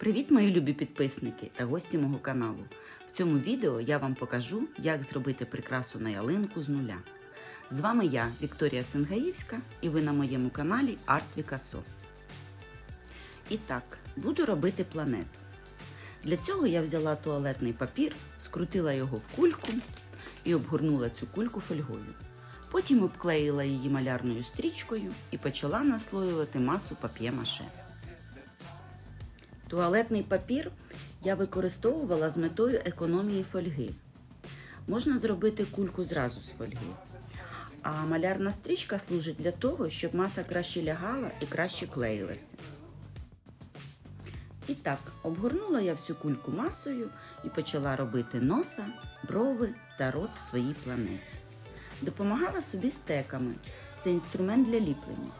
Привіт, мої любі підписники та гості мого каналу. В цьому відео я вам покажу, як зробити прикрасу на ялинку з нуля. З вами я, Вікторія Сенгаївська, і ви на моєму каналі Арт Вікасо. І так, буду робити планету. Для цього я взяла туалетний папір, скрутила його в кульку і обгорнула цю кульку фольгою. Потім обклеїла її малярною стрічкою і почала наслоювати масу пап'є-маше. Туалетний папір я використовувала з метою економії фольги. Можна зробити кульку зразу з фольги. А малярна стрічка служить для того, щоб маса краще лягала і краще клеїлася. І так, обгорнула я всю кульку масою і почала робити носа, брови та рот своїй планеті. Допомагала собі стеками. Це інструмент для ліплення.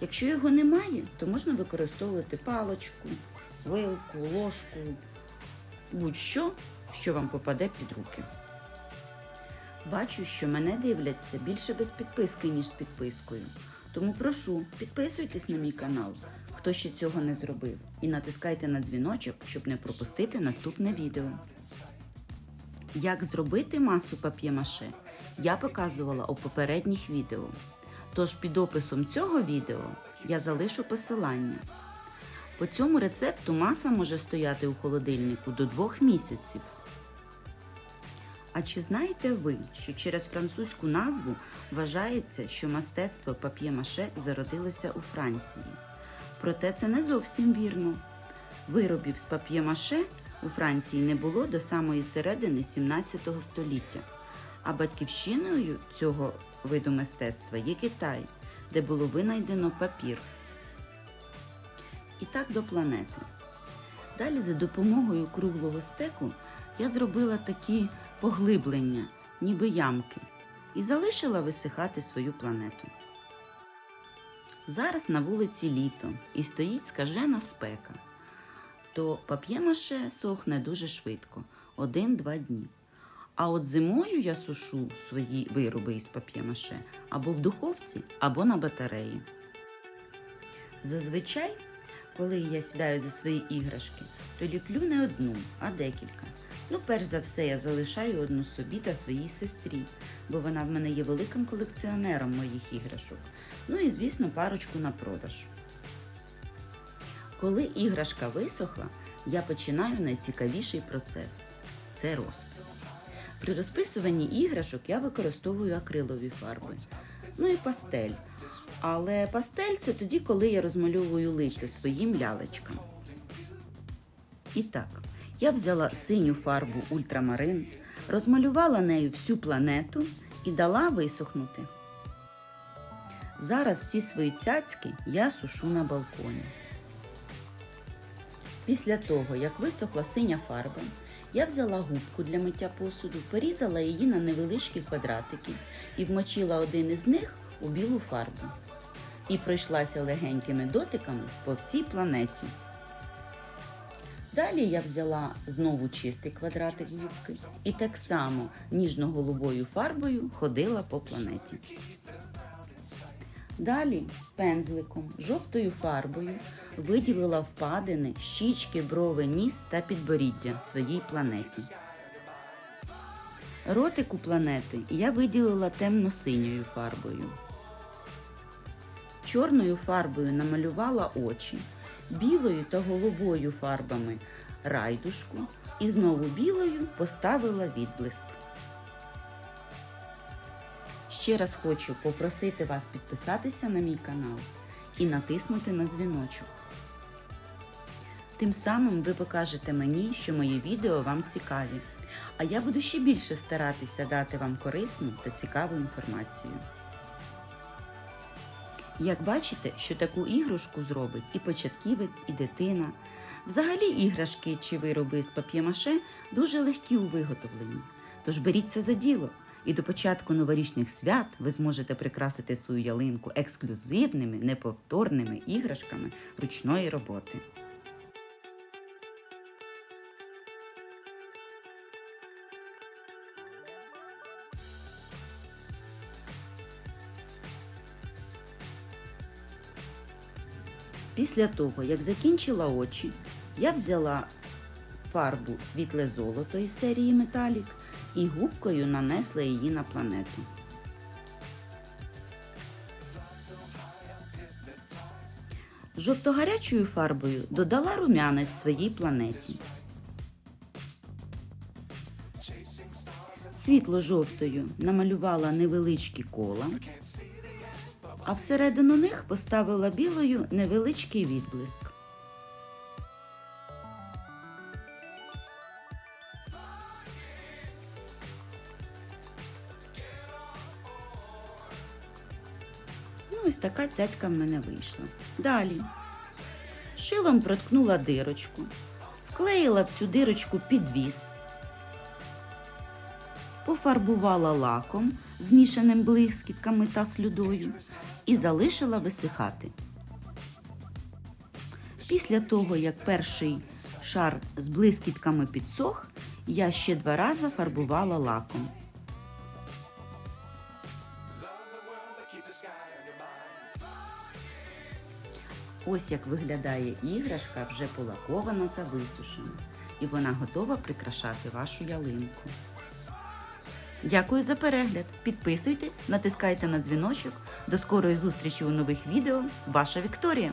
Якщо його немає, то можна використовувати паличку, вилку, ложку, будь-що, що вам попаде під руки. Бачу, що мене дивляться більше без підписки, ніж з підпискою. Тому прошу, підписуйтесь на мій канал, хто ще цього не зробив, і натискайте на дзвіночок, щоб не пропустити наступне відео. Як зробити масу пап'є-маше, я показувала у попередніх відео. Тож під описом цього відео я залишу посилання. По цьому рецепту маса може стояти у холодильнику до 2 місяців. А чи знаєте ви, що через французьку назву вважається, що мистецтво пап'є-маше зародилося у Франції? Проте це не зовсім вірно. Виробів з пап'є-маше у Франції не було до самої середини 17 століття, а батьківщиною цього виду мистецтва є Китай, де було винайдено папір. І так до планети. Далі за допомогою круглого стеку я зробила такі поглиблення, ніби ямки, і залишила висихати свою планету. Зараз на вулиці літо і стоїть скажена спека, то пап'є-маше сохне дуже швидко, один-два дні. А от зимою я сушу свої вироби із пап'є-маше або в духовці, або на батареї. Зазвичай, коли я сідаю за свої іграшки, то ліплю не одну, а декілька. Ну, перш за все, я залишаю одну собі та своїй сестрі, бо вона в мене є великим колекціонером моїх іграшок. Ну і, звісно, парочку на продаж. Коли іграшка висохла, я починаю найцікавіший процес це розпис. При розписуванні іграшок я використовую акрилові фарби, ну і пастель. Але пастель це тоді, коли я розмальовую лиця своїм лялечкам. І так, я взяла синю фарбу ультрамарин, розмалювала нею всю планету і дала висохнути. Зараз всі свої цяцьки я сушу на балконі. Після того, як висохла синя фарба, я взяла губку для миття посуду, порізала її на невеличкі квадратики і вмочила один із них у білу фарбу. І пройшлася легенькими дотиками по всій планеті. Далі я взяла знову чистий квадратик губки і так само ніжно-голубою фарбою ходила по планеті. Далі пензликом, жовтою фарбою виділила впадини, щічки, брови, ніс та підборіддя своїй планеті. Ротику планети я виділила темно-синьою фарбою. Чорною фарбою намалювала очі, білою та голубою фарбами райдушку і знову білою поставила відблиск. Ще раз хочу попросити вас підписатися на мій канал і натиснути на дзвіночок. Тим самим ви покажете мені, що мої відео вам цікаві, а я буду ще більше старатися дати вам корисну та цікаву інформацію. Як бачите, що таку іграшку зробить і початківець, і дитина. Взагалі іграшки чи вироби з пап'є-маше дуже легкі у виготовленні. Тож беріться за діло, і до початку новорічних свят ви зможете прикрасити свою ялинку ексклюзивними, неповторними іграшками ручної роботи. Після того, як закінчила очі, Я взяла фарбу світле золото із серії Металік і губкою нанесла її на планету. Жовто-гарячою фарбою додала рум'янець своїй планеті. Світло-жовтою намалювала невеличкі кола, а всередину них поставила білою невеличкий відблиск. Ну, ось така цяцька в мене вийшла. Далі. Шилом проткнула дирочку, вклеїла в цю дирочку підвіс, пофарбувала лаком, змішаним блискітками та слюдою, і залишила висихати. Після того, як перший шар з блискітками підсох, я ще два рази фарбувала лаком. Ось як виглядає іграшка, вже полакована та висушена. І вона готова прикрашати вашу ялинку. Дякую за перегляд. Підписуйтесь, натискайте на дзвіночок. До скорої зустрічі у нових відео. Ваша Вікторія!